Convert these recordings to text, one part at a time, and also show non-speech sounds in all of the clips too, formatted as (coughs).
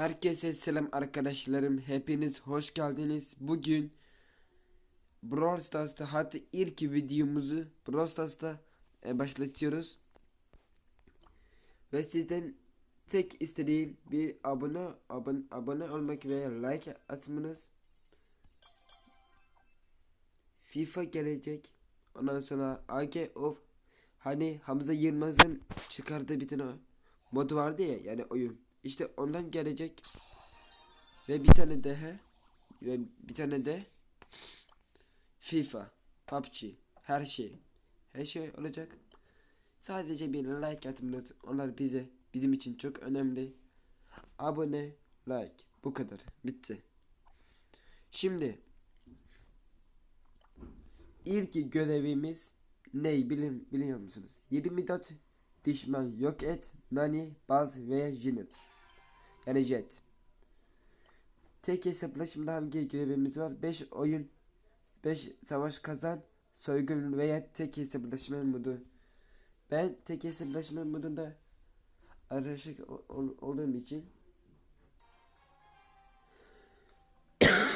Herkese selam arkadaşlarım. Hepiniz hoş geldiniz. Bugün Brawl Stars'ta hatta ilk videomuzu Brawl Stars'ta e, başlatıyoruz. Ve sizden tek istediğim bir abone abone, abone olmak ve like atmanız. FIFA gelecek. Ondan sonra AG of hani Hamza Yılmaz'ın çıkardığı bir tane mod vardı ya yani oyun. İşte ondan gelecek. Ve bir tane daha ve bir tane de FIFA, PUBG, her şey. Her şey olacak. Sadece bir like atmanız onlar bize bizim için çok önemli. Abone, like bu kadar. Bitti. Şimdi ilk görevimiz ne bilim biliyor musunuz? 24 düşman yok et, Nani, Baz ve Jinet. Yani Jet. Tek hesaplaşmada hangi görevimiz var? 5 oyun, 5 savaş kazan, soygun veya tek hesaplaşma modu. Ben tek hesaplaşma modunda araşık ol- ol- olduğum için (coughs)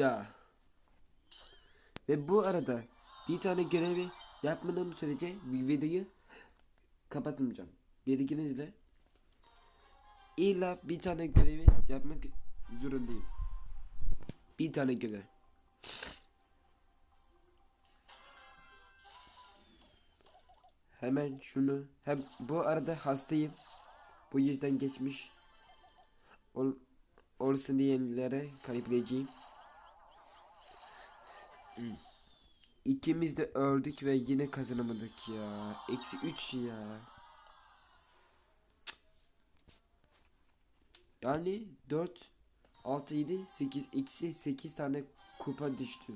Ya. Ve bu arada bir tane görevi yapmadığım sürece bir videoyu kapatmayacağım. Bilginizle. İlla bir tane görevi yapmak zorundayım. Bir tane görev. Hemen şunu hem bu arada hastayım. Bu yüzden geçmiş ol, olsun diyenlere kalipleyeceğim. (clears throat) İkimiz de öldük ve yine kazanamadık ya. Eksi 3 ya. Yani 4, 6, 7, 8, eksi 8 tane kupa düştü.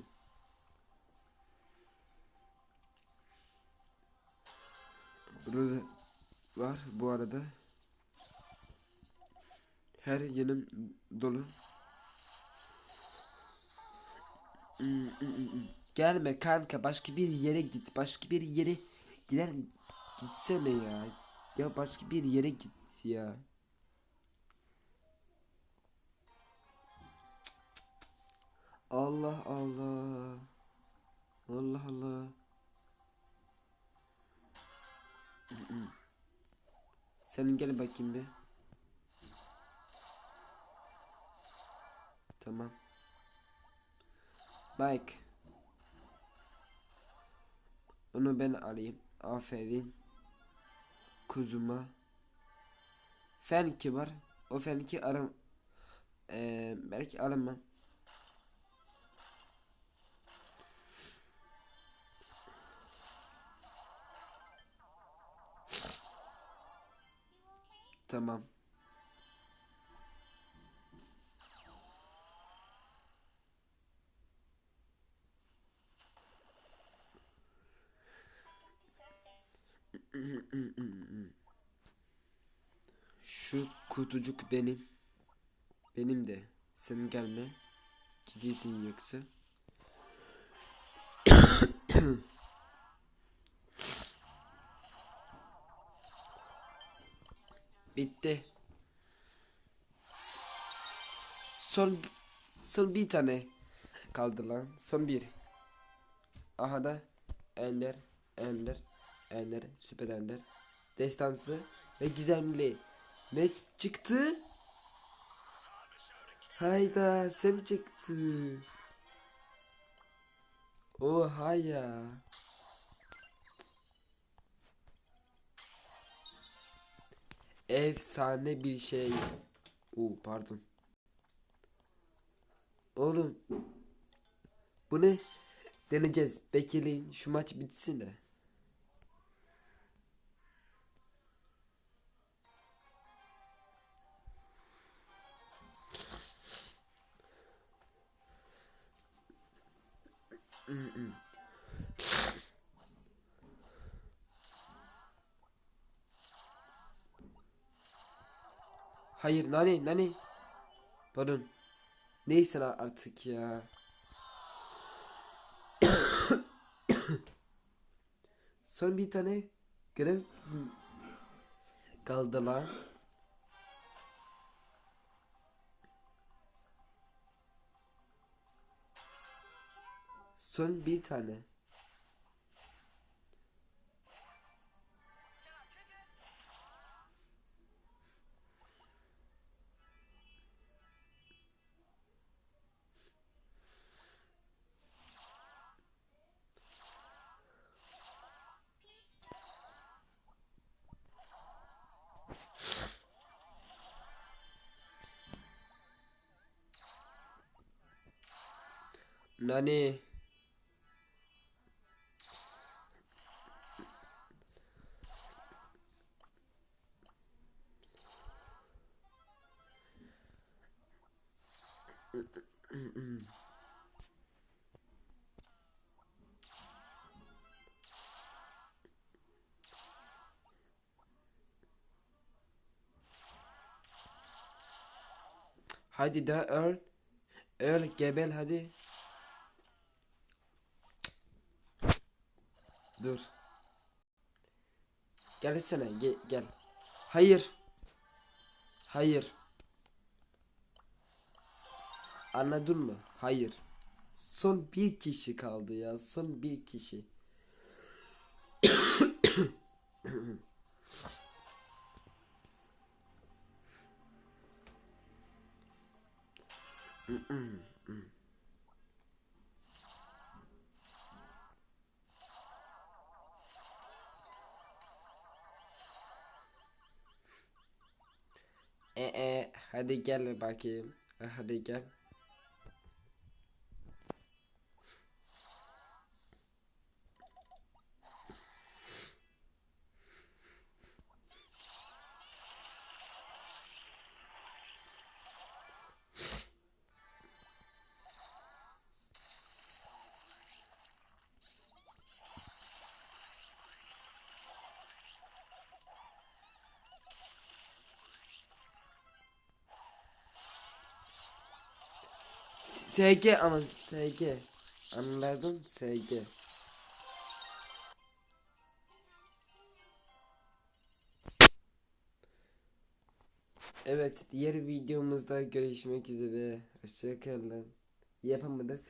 Rosa var bu arada. Her yanım dolu. Gelme kanka başka bir yere git. Başka bir yere gider gitsene ya. Ya başka bir yere git ya. Allah Allah. Allah Allah. Senin gel bakayım bir. Tamam. Mike. Onu ben alayım. Aferin. Kuzuma. Fenki var. O Fenki aram. Ee, belki aramam. Tamam. Şu kutucuk benim. Benim de. Sen gelme. Ciddisin yoksa. Bitti. Son son bir tane kaldı lan. Son bir. Aha da Ender, Ender, Ender, Süper Ender. Destansı ve gizemli. Ne çıktı? Hayda sen çıktı. Oha ya. Efsane bir şey. Oo pardon. Oğlum. Bu ne? Deneyeceğiz. Bekleyin şu maç bitsin de. Hayır nani nani. Pardon. Neyse artık ya. (coughs) Son bir tane görev kaldı lan. Son bir tane. Nani? Hadi da öl. Öl gebel hadi. Dur. Gelsene ge gel. Hayır. Hayır. Anladın mı? Hayır. Son bir kişi kaldı ya. Son bir kişi. E e hadi gel bakayım. E, Hadi gel. SG ama SG. Anladın? SG. Evet, diğer videomuzda görüşmek üzere. Hoşçakalın. Yapamadık.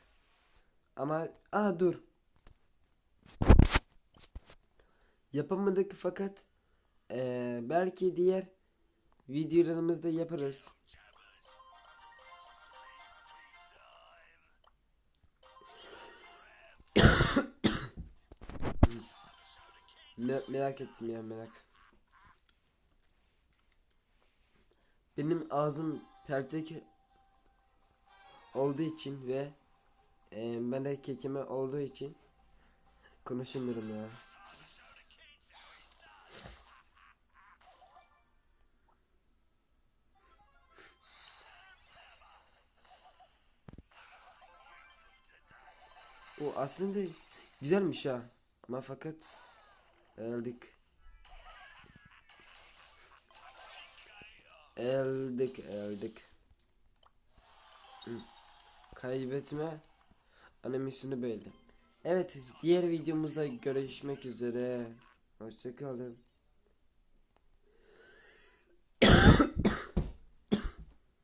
Ama aa dur. Yapamadık fakat eee, belki diğer videolarımızda yaparız. Me- merak ettim ya merak. Benim ağzım pertek olduğu için ve e, melek kekeme olduğu için konuşamıyorum ya. O aslında güzelmiş ha. Ama fakat öldük. Öldük, öldük. Kaybetme animasyonu böyle. Evet, diğer videomuzda görüşmek üzere. Hoşçakalın.